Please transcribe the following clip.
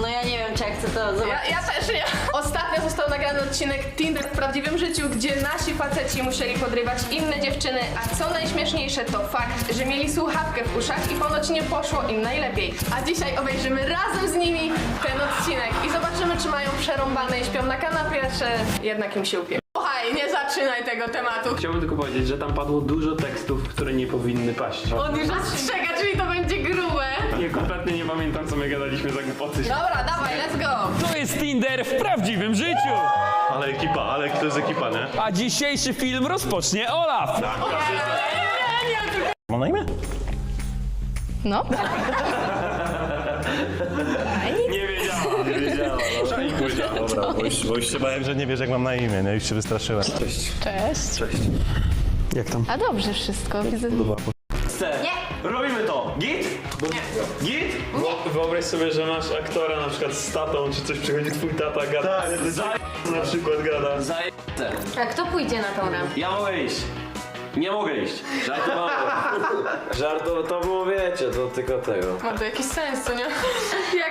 No ja nie wiem, czy ja chcę to zobaczyć. Ja, ja też nie. Ostatnio został nagrany odcinek Tinder w prawdziwym życiu, gdzie nasi faceci musieli podrywać inne dziewczyny, a co najśmieszniejsze to fakt, że mieli słuchawkę w uszach i ponoć nie poszło im najlepiej. A dzisiaj obejrzymy razem z nimi ten odcinek i zobaczymy, czy mają przerąbane i śpią na kanapie, czy jednak im się upie. Słuchaj, nie zaczynaj tego tematu. Chciałbym tylko powiedzieć, że tam padło dużo tekstów, które nie powinny paść. On już ostrzega, czyli to będzie grube. Kompletnie nie pamiętam, co my gadaliśmy za głupoty. Dobra, dawaj, let's go. To jest Tinder w prawdziwym życiu! Ale ekipa, ale to jest ekipa, nie? A dzisiejszy film rozpocznie Olaf! Mam na imię? No. Nie wiedziałam. Nie wiedziała, no. Szajnik powiedział. Dobra, bo już, bo już się bałem, że nie wiesz jak mam na imię, nie? Już się wystraszyłem. Cześć. Cześć. Cześć. Jak tam? A dobrze wszystko, widzę. Robimy to! Git? Git? Wyobraź sobie, że masz aktora na przykład z tatą, czy coś przychodzi twój tata, gada. Tak, Za na przykład gada. Zajęte. A kto pójdzie na tą randkę? Ja mogę iść. Nie mogę iść. Żartowałem. Żarto, to było wiecie, to tylko tego. Ma to jakiś sens, co nie? Jak